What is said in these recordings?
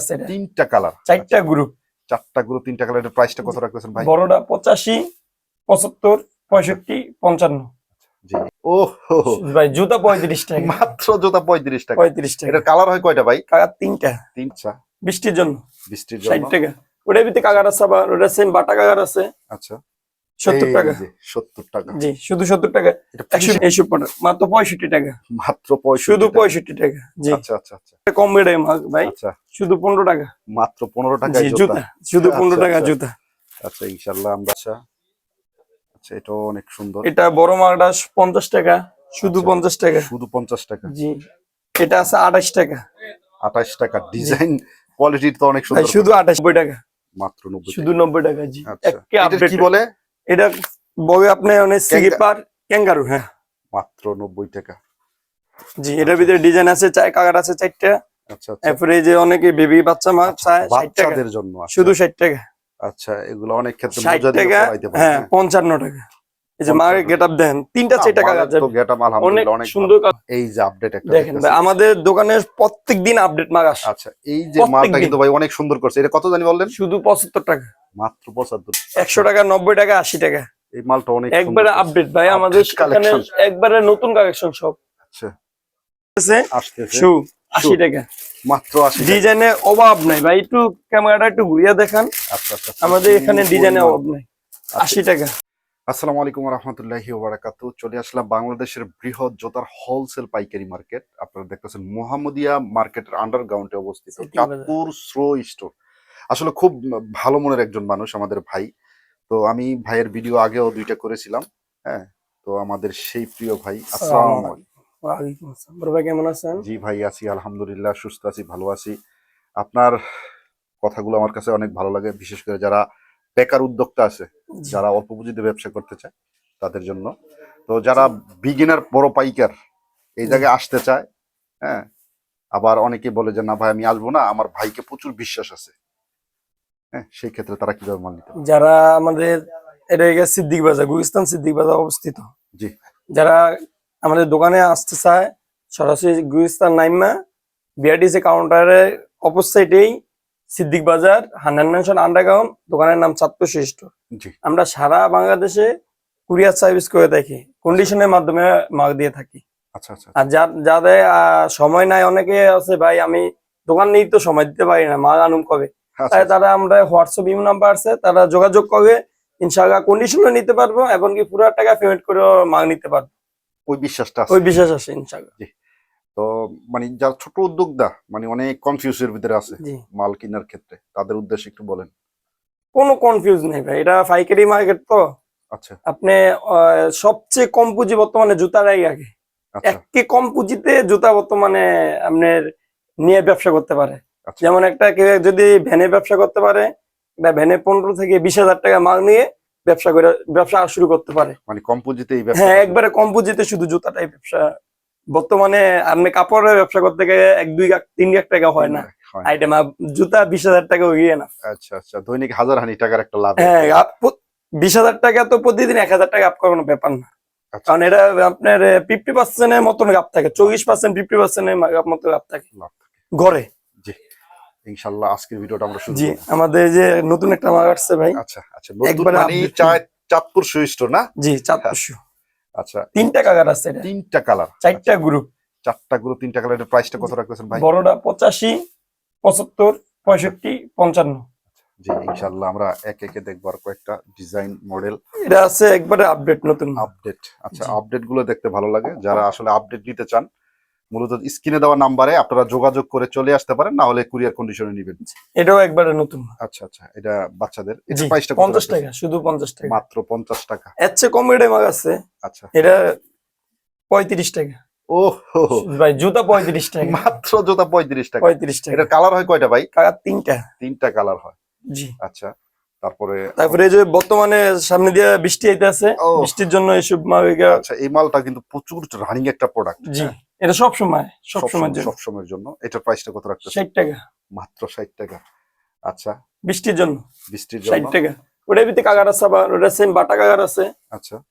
আছে তিনটা কালার। চারটা গ্রুপ চারটা গ্রুপ তিনটা কালারের প্রাইসটা কত রাখতেছেন ভাই? বড়টা পঁচাশি পঁচাত্তর পঁয়ষট্টি পঞ্চান্ন। জি। ও। ভাই জুতা পঁয়ত্রিশ টাকা। মাত্র জোতা পঁয়ত্রিশ টাকা। পঁয়ত্রিশ টাকা। এটার কালার হয় কয়টা ভাই? কাকার তিনটা। তিনটা। বৃষ্টির জন্য। বৃষ্টির ষাট জন্য টাকা। ওটার ভিতরে কাকার আছে আবার ওটা সেম বাটা কাকার আছে। আচ্ছা। সত্তর টাকা। সত্তর টাকা। জি শুধু সত্তর টাকা। এইসব মাত্র পঁয়ষট্টি টাকা। মাত্র শুধু পঁয়ষট্টি টাকা জি। আচ্ছা আচ্ছা আচ্ছা। কম রেটে ভাই শুধু পনেরো টাকা। মাত্র পনেরো জুতা। জুতা শুধু পনেরো টাকা। জুতা। আচ্ছা ইনশাল্লাহ আমরা আচ্ছা এটাও অনেক সুন্দর। এটা বড় মালটা পঞ্চাশ টাকা শুধু। পঞ্চাশ টাকা। শুধু পঞ্চাশ টাকা। জি এটা আছে আঠাশ টাকা। আঠাশ টাকা ডিজাইন কোয়ালিটি তো অনেক সুন্দর। শুধু আঠাশ টাকা। মাত্র নব্বই শুধু নব্বই টাকা জি। কি বলে? এটা বগে আপনি অনেক স্লিপার ক্যাঙ্গারু হ্যাঁ। মাত্র নব্বই টাকা। জি এটার ভিতরে ডিজাইন আছে চাই কাকার আছে চারটা। আচ্ছা আচ্ছা। এরপরে যে অনেকে বেবি বাচ্চা মা চায় বাচ্চাদের জন্য আচ্ছা। শুধু ষাট টাকা। আচ্ছা এগুলো অনেক ক্ষেত্রে ষাট টাকা পারে, হ্যাঁ হ্যাঁ। পঞ্চান্ন টাকা। এই যে মায়ের 55 দেন তিনটা চারটা আলহামদুলিল্লাহ অনেক সুন্দর এই যে আপডেট একটা দেখেন ভাই আমাদের দোকানে প্রত্যেক দিন আপডেট আসে। আচ্ছা এই যে মালটা কিন্তু ভাই অনেক সুন্দর করছে। এটা কত জানি বললেন? শুধু পঁচাত্তর টাকা। মাত্র পঁচাত্তর। একশো টাকা নব্বই টাকা আশি টাকা। এই মালটা অনেক একবারে আপডেট ভাই আমাদের এখানে। একবারে নতুন কালেকশন সব। আচ্ছা। আছে আসতেছে। শু আশি টাকা। মাত্র। ডিজাইনে অভাব নাই ভাই একটু ক্যামেরাটা একটু ঘুরিয়ে দেখান। আচ্ছা আচ্ছা আমাদের এখানে ডিজাইনে অভাব নাই। আচ্ছা। আশি টাকা। আসসালামু আলাইকুম রহমতুল্লাহি ওবারাকাতু। চলে আসলাম বাংলাদেশের বৃহৎ জোতার হোলসেল পাইকারি মার্কেট আপনারা দেখতেছেন মোহাম্মদিয়া মার্কেটের আন্ডারগ্রাউন্ডে অবস্থিত চাঁদপুর স্রো স্টোর। আসলে খুব ভালো মনের একজন মানুষ আমাদের ভাই। তো আমি ভাইয়ের ভিডিও আগেও দুইটা করেছিলাম হ্যাঁ? তো আমাদের সেই প্রিয় ভাই আসসালামু আলাইকুম। কেমন আছেন? জি ভাই আছি আলহামদুলিল্লাহ সুস্থ আছি ভালো আছি। আপনার কথাগুলো আমার কাছে অনেক ভালো লাগে বিশেষ করে যারা বেকার উদ্যোক্তা আছে যারা অল্প পুঁজিতে ব্যবসা করতে চায় তাদের জন্য। তো যারা বিগিনার বড় পাইকার এই জায়গায় আসতে চায় হ্যাঁ আবার অনেকে বলে যে না ভাই আমি আসব না আমার ভাইকে প্রচুর বিশ্বাস আছে। হ্যাঁ সেই ক্ষেত্রে তারা কীভাবে মাল নিতে যারা আমাদের এটা সিদ্দিক বাজার গুলিস্তান সিদ্দিক বাজার অবস্থিত। জি। যারা আমাদের দোকানে আসতে চায় সরাসরি গুলিস্তান নাইমা বিআরটিসি কাউন্টারের অপোসাইটেই সিদ্দিক বাজার হান্ড্রেড মেনশন আন্ডারগ্রাউন্ড দোকানের নাম চাঁদপুর স্টোর আমরা সারা বাংলাদেশে কুরিয়ার সার্ভিস করে থাকি কন্ডিশনের মাধ্যমে মাল দিয়ে থাকি। আচ্ছা আচ্ছা আর যা- যাদের সময় নাই অনেকে আছে ভাই আমি দোকান নেই তো সময় দিতে পারি না মাল আনুম কবে? আচ্ছা, তাই তারা আমরা হোয়াটসঅ্যাপ ইউ নাম্বার আছে তারা যোগাযোগ করে ইনশাআল্লাহ কন্ডিশনও নিতে পারব এমনকি পুরো টাকা পেমেন্ট করে মাল নিতে পারব। ওই বিশ্বাসটা ওই বিশ্বাস আছে ইনশাআল্লাহ। তো মানে যারা ছোট উদ্যোক্তা মানে অনেক কনফিউজের ভিতরে আছে মাল কেনার ক্ষেত্রে। তাদের উদ্দেশ্যে একটু বলেন। কোনো কনফিউজ নেই ভাই। এটা পাইকারি মার্কেট তো। আচ্ছা। আপনি সবচেয়ে কম পুঁজি বর্তমানে জুতারাই আগে আচ্ছা। একটি কম পুঁজিতে জুতা বর্তমানে আপনার নিয়ে ব্যবসা করতে পারে। আচ্ছা। যেমন একটা কেউ যদি ভ্যানে ব্যবসা করতে পারে একটা ভ্যানে পনেরো থেকে বিশ হাজার টাকা মাল নিয়ে ব্যবসা করে ব্যবসা শুরু করতে পারে। মানে কম পুঁজিতে হ্যাঁ একবারে কম পুঁজিতে শুধু জুতাটাই ব্যবসা বর্তমানে আপনি কাপড়ের ব্যবসা করতে গেলে এক দুই লাখ তিন লাখ টাকা হয় না। আইটেম জুতা বিশ হাজার টাকা হয়ে না। আচ্ছা আচ্ছা দৈনিক হাজার হানি টাকার একটা লাভ হ্যাঁ বিশ হাজার টাকা তো প্রতিদিন এক হাজার টাকা আপ করানো ব্যাপার না। আচ্ছা। কারণ এটা আপনার ফিফটি পার্সেন্টের মতন গাপ থাকে চল্লিশ পার্সেন্ট ফিফটি পার্সেন্টের মতো গাপ থাকে। ঘরে। জি। ইনশাল্লাহ আজকের ভিডিওটা আমরা শুরু জি। আমাদের যে নতুন একটা মাগ আসছে ভাই। আচ্ছা আচ্ছা একবারে চাঁদপুর সুইস্টোর না? জি চারশো আচ্ছা। তিনটা কাগার আছে এটা। তিনটা কালার। চারটা গ্রুপ চারটা গ্রুপ তিনটা কালারের প্রাইসটা কত রাখতেছেন ভাই? বড়টা পঁচাশি পঁচাত্তর পঁয়ষট্টি পঞ্চান্ন। জি ইনশাল্লাহ আমরা এক একে দেখব আর কয়েকটা ডিজাইন মডেল এটা আছে একবারে আপডেট নতুন। আপডেট আচ্ছা আপডেটগুলো দেখতে ভালো লাগে। যারা আসলে আপডেট নিতে চান মূলত স্ক্রিনে দেওয়া নাম্বারে আপনারা যোগাযোগ করে চলে আসতে পারেন না হলে কুরিয়ার কন্ডিশনে নেবেন। এটাও একবারে নতুন। আচ্ছা আচ্ছা এটা বাচ্চাদের। এটা প্রাইসটা পঞ্চাশ টাকা শুধু পঞ্চাশ টাকা। মাত্র পঞ্চাশ টাকা। এর চেয়ে কম রেটে মাগ আছে আচ্ছা। এটা পঁয়ত্রিশ টাকা। ও হো হো। ভাই জুতা পঁয়ত্রিশ টাকা। মাত্র জোতা পঁয়ত্রিশ টাকা। পঁয়ত্রিশ টাকা। এটার কালার হয় কয়টা ভাই? কাকার তিনটা। তিনটা কালার হয়। জি। আচ্ছা তারপরে তারপরে যে বর্তমানে সামনে দিয়ে বৃষ্টি আইতে আছে। বৃষ্টির জন্য এইসব মাল আচ্ছা এই মালটা কিন্তু প্রচুর রানিং একটা প্রোডাক্ট জি। এটা সব সময় সব জন্য। সব সময়ের জন্য। এটার প্রাইসটা কত রাখতেছে ষাট টাকা। মাত্র ষাট টাকা। আচ্ছা। বৃষ্টির জন্য। বৃষ্টির ষাট জন্য? টাকা। ওটার ভিতরে কাগার আছে আবার ওটা সেম বাটা কাগার আছে। আচ্ছা।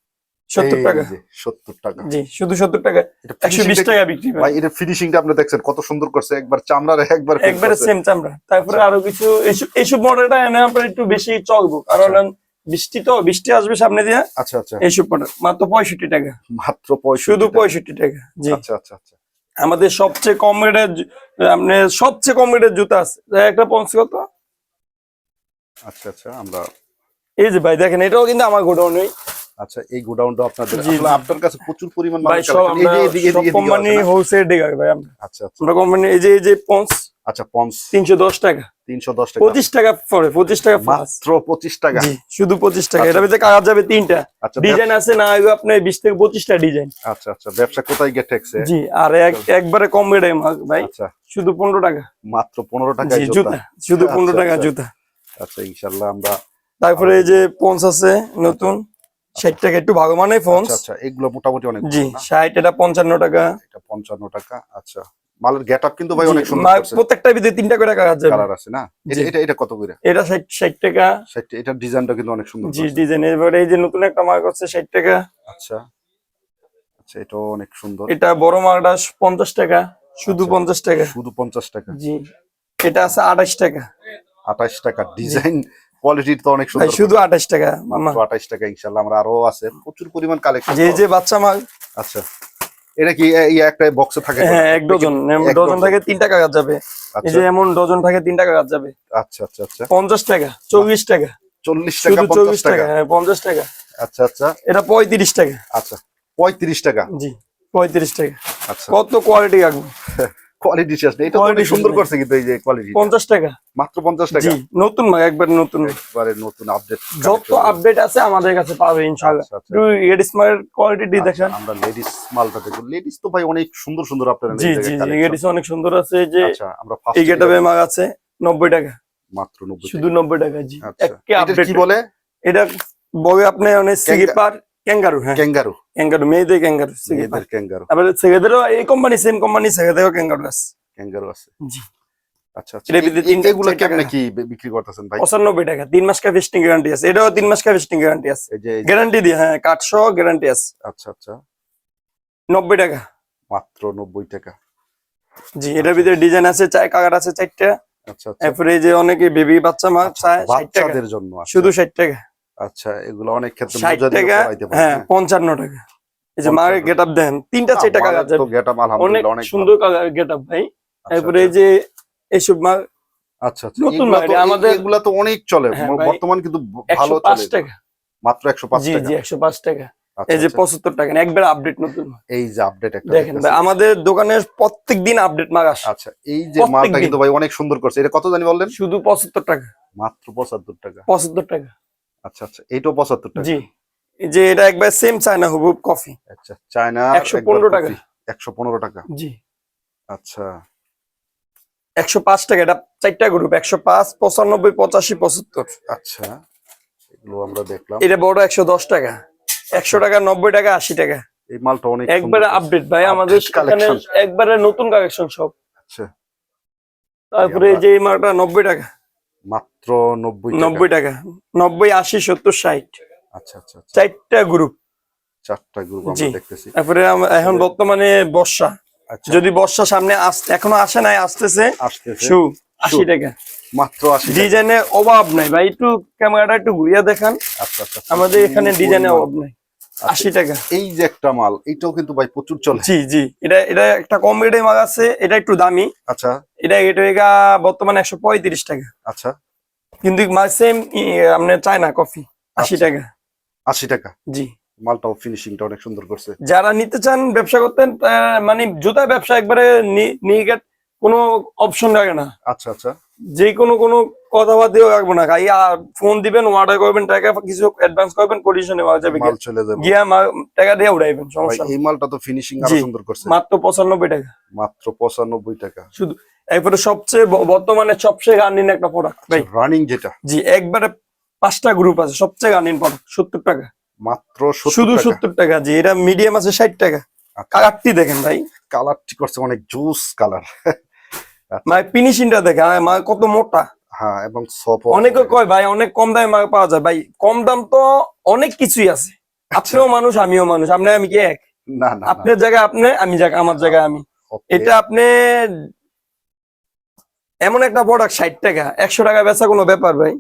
সত্তর টাকা। সত্তর টাকা। জি শুধু সত্তর টাকা। এটা একশো বিশ finishing টা- টাকা বিক্রি ভাই এটা ফিনিশিংটা আপনি দেখছেন কত সুন্দর করছে। একবার চামড়ার একবার একবারে সেম চামড়া। তারপরে আচ্ছা। আরও কিছু এইসব- এইসব মডেলটা এনে আপনার একটু বেশি চলবো। কারণ বৃষ্টি তো বৃষ্টি আসবে সামনে দিয়ে। আচ্ছা আচ্ছা। এইসব মাত্র পঁয়ষট্টি টাকা। মাত্র শুধু পঁয়ষট্টি টাকা জি। আচ্ছা আচ্ছা আচ্ছা। আমাদের সবচেয়ে কম রেটের আপনি সবচেয়ে কম রেটের জুতা আছে। একটা পঞ্চ কত? আচ্ছা আচ্ছা আমরা এই যে ভাই দেখেন এটাও কিন্তু আমার গোডাউনেই আচ্ছা এই গোডাউনটা আপনাদের আপনার কাছে প্রচুর পরিমাণ ভাই সব কোম্পানি? হোলসেল ডিগার ভাই আমরা। আচ্ছা আচ্ছা। আমরা কোম্পানি এই যে এই যে পঞ্চ আচ্ছা পঞ্চ তিনশো দশ টাকা। তিনশো দশ টাকা। পঁচিশ টাকা পরে পঁচিশ টাকা মাত্র পঁচিশ টাকা। শুধু পঁচিশ টাকা। আচ্ছা। ভিতরে কাজ যাবে তিনটা। আচ্ছা ডিজাইন আছে না আপনার বিশ থেকে পঁচিশটা ডিজাইন। আচ্ছা আচ্ছা ব্যবসা কোথায় গিয়ে ঠেকছে জি আর এক- একবারে কম রেটে ভাই। আচ্ছা। শুধু পনেরো টাকা। মাত্র পনেরো টাকা জুতা। শুধু আচ্ছা, পনেরো টাকা আচ্ছা। জুতা। আচ্ছা ইনশাল্লাহ আমরা তারপরে এই যে পঞ্চ আছে নতুন। ষাট টাকা একটু ভালো মানে পঞ্চ আচ্ছা আচ্ছা এগুলো মোটামুটি অনেক জি ষাট এটা পঞ্চান্ন টাকা। এটা পঞ্চান্ন টাকা আচ্ছা। মালের গেট আপ কিন্তু ভাই অনেক সুন্দর প্রত্যেকটা ভিতরে তিনটা করে কালার আছে। না? এটা এটা এটা কত করে এটা ষাট ষাট টাকা। সেটা এটার ডিজাইনটা কিন্তু অনেক সুন্দর জি। ডিজাইন এবারে এই যে নতুন একটা মার্ক হচ্ছে ষাট টাকা। আচ্ছা। আচ্ছা এটাও অনেক সুন্দর। এটা বড় মার্কটা পঞ্চাশ টাকা শুধু আচ্ছা। পঞ্চাশ টাকা। শুধু পঞ্চাশ টাকা। জি এটা আছে আঠাশ টাকা। আঠাশ টাকা ডিজাইন কোয়ালিটি তো অনেক সুন্দর শুধু আঠাশ টাকা মাত্র আঠাশ টাকা ইনশাল্লাহ আমরা আরও আছে প্রচুর পরিমাণ কালেকশন যে যে বাচ্চা মাল। আচ্ছা। এটা কি এই একটা বক্সে থাকে? হ্যাঁ এক ডজন ডজন। থাকে তিন টাকা কাজ যাবে। এই আচ্ছা। যে এমন ডজন থাকে তিন টাকা কাজ যাবে। আচ্ছা আচ্ছা আচ্ছা। পঞ্চাশ টাকা চব্বিশ টাকা। চল্লিশ টাকা টাকা টাকা। হ্যাঁ পঞ্চাশ টাকা। আচ্ছা আচ্ছা। এটা পঁয়ত্রিশ টাকা। আচ্ছা পঁয়ত্রিশ টাকা। জি পঁয়ত্রিশ টাকা। আচ্ছা। কত কোয়ালিটি রাখব? কোয়ালিটি শেষ নেই। এটা তো অনেক সুন্দর করছে কিন্তু এই যে কোয়ালিটি পঞ্চাশ টাকা। মাত্র পঞ্চাশ টাকা? জি নতুন মাল একবার নতুন। মাল। একবারে নতুন আপডেট যত আপডেট আছে আমাদের কাছে পাবে ইনশাআল্লাহ। একটু এডিসমার কোয়ালিটি দেখেন। আমরা লেডিস মালটা দেখব। লেডিস তো ভাই অনেক সুন্দর সুন্দর আপনারা জি জি। এডিস অনেক সুন্দর আছে। যে আচ্ছা আমরা ফার্স্ট এই মাল আছে নব্বই টাকা। মাত্র নব্বই শুধু নব্বই টাকা জি। আচ্ছা। একে আপডেট কি বলে? এটা বই আপনি অনেক সিগিপার ক্যাঙ্গারু হ্যাঁ ক্যাঙ্গারু ক্যাঙ্গারু মেয়েদের ক্যাঙ্গারু মেয়েদের ক্যাঙ্গারু তারপরে ছেলেদেরও এই কোম্পানি সেম কোম্পানি ছেলেদেরও ক্যাঙ্গারু আছে ক্যাঙ্গারু আছে জি আচ্ছা আচ্ছা। এগুলা কি বিক্রি করতেছেন ভাই? পঁচানব্বই টাকা। তিন মাস কা ফিস্টিং গ্যারান্টি আছে। এটাও তিন মাস কা ফিস্টিং গ্যারান্টি আছে। গ্যারান্টি দিয়ে হ্যাঁ গ্যারান্টি আছে। আচ্ছা আচ্ছা। নব্বই টাকা। মাত্র নব্বই টাকা। জি এটার ভিতরে ডিজাইন আছে আছে চারটা। আচ্ছা আচ্ছা। এরপরে যে অনেকে বেবি বাচ্চা চায় জন্য আচ্ছা। শুধু ষাট টাকা। আচ্ছা এগুলো অনেক ক্ষেত্রে ষাট টাকা পারে, হ্যাঁ। পঞ্চান্ন টাকা। এই যে 55 মায়ের গেট আপ দেন তিনটা চারটা কালার তো যাবে। get up আলহামদুলিল্লাহ অনেক সুন্দর কালার গেট আপ ভাই। এরপরে এই আচ্ছা, যে এইসব মাল আচ্ছা আচ্ছা। নতুন আমাদের- এগুলা তো অনেক চলে। হ্যাঁ। বর্তমান কিন্তু ভালো চলে টাকা। মাত্র একশো পাঁচ জি জি একশো পাঁচ টাকা। আচ্ছা, এই যে আচ্ছা। পঁচাত্তর টাকা একবার আপডেট নতুন এই যে আপডেট একটা দেখেন ভাই আমাদের দোকানের প্রত্যেক দিন আপডেট মাল আসে। আচ্ছা এই যে মালটা কিন্তু ভাই অনেক সুন্দর করছে। এটা কত জানি বললেন? শুধু পঁচাত্তর টাকা। মাত্র পঁচাত্তর টাকা। পঁচাত্তর টাকা। আচ্ছা আচ্ছা এইটাও পঁচাত্তর টাকা। জি এই যে এটা একবার সেম চায়না হুবুব কফি আচ্ছা চায়না 115 টাকা। একশো পনেরো টাকা। জি। আচ্ছা। একশো পাঁচ টাকা এটা চারটা গ্রুপ একশো পাঁচ পঁচানব্বই পঁচাশি পঁচাত্তর। আচ্ছা এগুলো আমরা দেখলাম। এটা বড় একশো দশ টাকা। একশো টাকা নব্বই টাকা আশি টাকা। এই মালটা অনেক একবারে আপডেট ভাই আমাদের এখানে একবারে নতুন কালেকশন সব। আচ্ছা। তারপরে এই যে এই মালটা নব্বই টাকা। মাত্র নব্বই নব্বই টাকা। নব্বই আশি সত্তর ষাট। আচ্ছা আচ্ছা আচ্ছা। চারটা গ্রুপ চারটা গ্রুপ আমরা দেখতেছি। তারপরে এখন বর্তমানে বর্ষা। আচ্ছা। যদি বর্ষা সামনে আসতে এখনও আসে নাই আসতেছে। আসতেছে। আশি টাকা। মাত্র আশি ডিজাইনে অভাব নাই। ভাই একটু ক্যামেরাটা একটু ঘুরিয়ে দেখান। আচ্ছা আচ্ছা আমাদের এখানে ডিজাইনে অভাব নাই। আচ্ছা, আশি টাকা। এই যে একটা মাল এইটাও কিন্তু ভাই প্রচুর চলে। জি জি। এটা এটা একটা কম রেটে মাল আছে এটা একটু দামি। আচ্ছা। এটা এটা বর্তমানে একশো পঁয়ত্রিশ টাকা। আচ্ছা। কিন্তু সেম আপনার চায়না কফি আশি আচ্ছা। টাকা। আশি টাকা? জি। মালটাও ফিনিশিংটা অনেক সুন্দর করছে। যারা নিতে চান ব্যবসা করতেন মানে জুতা ব্যবসা একবারে নিয়ে কোনো অপশন লাগে না। আচ্ছা আচ্ছা। যে কোনো কোনো কথাবার্তাও রাখব না। খাই ফোন দিবেন অর্ডার করবেন টাকা কিছু অ্যাডভান্স করবেন কন্ডিশনে যাবে। মাল চলে যাবে। গিয়া টাকা দিয়ে উড়াইবেন সমস্যা নেই। এই মালটা তো ফিনিশিং আরও সুন্দর করছে। মাত্র পঁচানব্বই টাকা। মাত্র পঁচানব্বই টাকা। শুধু এরপরে সবচেয়ে বর্তমানে সবচেয়ে রানিং একটা প্রোডাক্ট ভাই। রানিং যেটা? জি একবারে পাঁচটা গ্রুপ আছে সবচেয়ে রানিং প্রোডাক্ট সত্তর টাকা। মাত্র শুধু 70 টাকা। সত্তর টাকা জি এটা মিডিয়াম আছে ষাট টাকা। আচ্ছা, কালারটি দেখেন ভাই। কালার ঠিক করছে অনেক জুস কালার মানে ফিনিশিংটা দেখেন আর মা কত মোটা। হ্যাঁ এবং সপ অনেকে কয় ভাই অনেক কম দামে পাওয়া যায়। ভাই কম দাম তো অনেক কিছুই আছে। আপনিও মানুষ আমিও মানুষ। আপনি আমি কি এক? না না আপনার জায়গায় আপনি আমি জায়গা আমার জায়গায় আমি। এটা আপনি এমন একটা প্রোডাক্ট ষাট টাকা একশো টাকা বেচা কোনো ব্যাপার ভাই।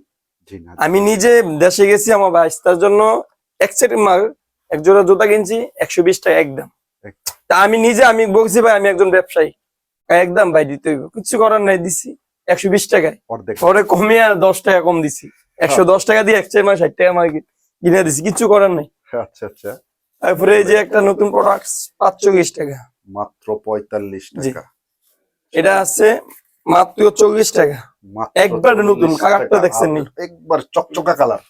আমি নিজে দেশে গেছি আমার ভাই তার জন্য এক সেট মাল এক জোড়া জুতা কিনছি একশো বিশ টাকা একদম। একদম। তা আমি নিজে আমি বলছি ভাই আমি একজন ব্যবসায়ী। একদম ভাই দিতে হইব। কিছু করার নাই দিছি। একশো বিশ টাকায়। পরে কমিয়ে দশ টাকা কম দিছি। একশো দশ টাকা দিয়ে একশো মানে ষাট টাকা মার্কেট কিনে দিছি কিছু করার নাই। আচ্ছা আচ্ছা। তারপরে এই যে একটা নতুন প্রোডাক্ট পাঁচচল্লিশ টাকা। মাত্র পঁয়তাল্লিশ। টাকা। এটা আছে মাত্র চল্লিশ টাকা। একবার একবারে নতুন, কালারটা দেখছেন একবার চকচকা কালার।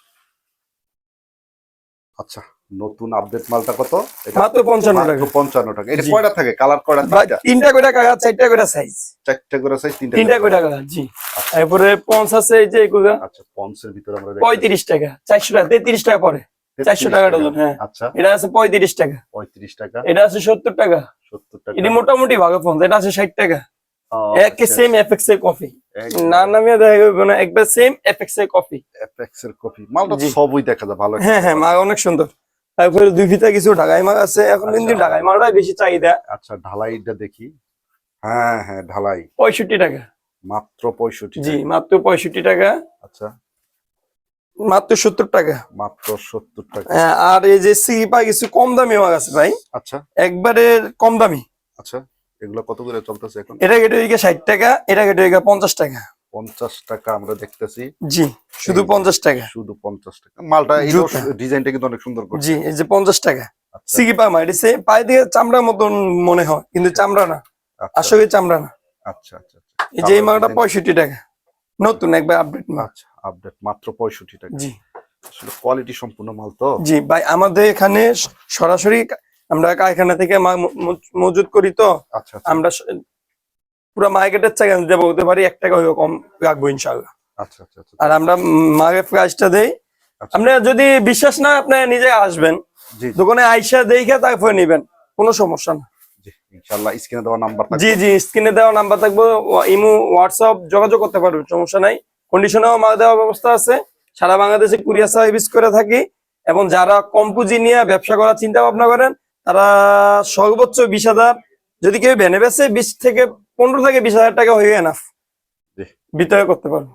আচ্ছা নতুন আপডেট মালটা কত? মাত্র পঞ্চান্ন মাত্র টাকা। পঞ্চান্ন টাকা। এটা। কয়টা থাকে? কালার কয়টা ভাই, তিনটা করে চারটা করে সাইজ চারটা করে সাইজ তিনটা তিনটা করে জি। তারপরে পঞ্চ আছে এই যে এগুলা। আচ্ছা পন্সের ভিতরে আমরা দেখতে পঁয়ত্রিশ টাকা চারশো টাকা তেত্রিশ টাকা পরে পাচ্ছি। 400 টাকা ডজন, হ্যাঁ। আচ্ছা। এটা আছে পঁয়ত্রিশ টাকা। পঁয়ত্রিশ টাকা। এটা আছে সত্তর টাকা। সত্তর টাকা। এটি মোটামুটি ভাগে পঞ্চ এটা আছে ষাট টাকা। ও, একে আচ্ছা, সেম এফেক্স এর কফি একদম না নামিয়ে দেখা যাবে না একবার সেম এফেক্স এর কফি Apex এর কপি মালটা সবই দেখা যায় ভালো হ্যাঁ হ্যাঁ অনেক সুন্দর। তারপরে দুই ফিতা কিছু ঢাকাই আছে এখন কিন্তু আচ্ছা। ঢাকাই বেশি চাহিদা। আচ্ছা ঢালাইটা দেখি। হ্যাঁ হ্যাঁ ঢালাই। পঁয়ষট্টি টাকা। মাত্র পঁয়ষট্টি জি মাত্র পঁয়ষট্টি টাকা। আচ্ছা। মাত্র সত্তর টাকা। মাত্র সত্তর টাকা। হ্যাঁ, আর এই যে সিপা কিছু কম দামি আছে ভাই। আচ্ছা। একবারে কম দামি। আচ্ছা। এগুলো কত করে চলতেছে এখন? এটা কেটে ওইকে ষাট টাকা এটা কেটে ওইকে পঞ্চাশ টাকা। পঞ্চাশ টাকা আমরা দেখতেছি। জি শুধু পঞ্চাশ টাকা। শুধু পঞ্চাশ টাকা। মালটা এই। ডিজাইনটা কিন্তু অনেক সুন্দর করছে। জি এই যে পঞ্চাশ টাকা। আচ্ছা, সিগি পা মাইটি সে পায়ে দিয়ে চামড়ার মতন মনে হয় কিন্তু চামড়া না। আচ্ছা, আসলে চামড়া না। আচ্ছা আচ্ছা আচ্ছা। এই যে এই মালটা পঁয়ষট্টি টাকা। নতুন একবার আপডেট মাল। আচ্ছা আপডেট মাত্র পঁয়ষট্টি টাকা। জি। আসলে কোয়ালিটি সম্পূর্ণ মাল তো? জি ভাই আমাদের এখানে সরাসরি আমরা কারখানা থেকে মাল ম- ম- মজুত করি তো। আচ্ছা আচ্ছা। আমরা পুরো মার্কেটের চাই দেবো বলতে পারি এক টাকা কম রাখব ইনশাল্লাহ আচ্ছা আর আমরা মার্কেট প্রাইসটা দেই। আপনারা যদি বিশ্বাস না আপনারা নিজে আসবেন দোকানে আইসা দেখে তারপরে নিবেন কোনো সমস্যা না। জি ইনশাআল্লাহ স্ক্রিনে দেওয়া নাম্বার জি জি স্ক্রিনে দেওয়া নাম্বার থাকব ও- ইমো হোয়াটসঅ্যাপ যোগাযোগ করতে পারবেন সমস্যা নাই। কন্ডিশনেও মাল দেওয়ার ব্যবস্থা আছে। সারা বাংলাদেশে কুরিয়ার সার্ভিস করে থাকি। এবং যারা কম পুঁজি নিয়ে ব্যবসা করার চিন্তা ভাবনা করেন তারা সর্বোচ্চ বিশ হাজার যদি কেউ ভেনে বেছে বিশ থেকে পনেরো থেকে বিশ হাজার টাকা হয়ে এনাফ। বিতরণ করতে পারব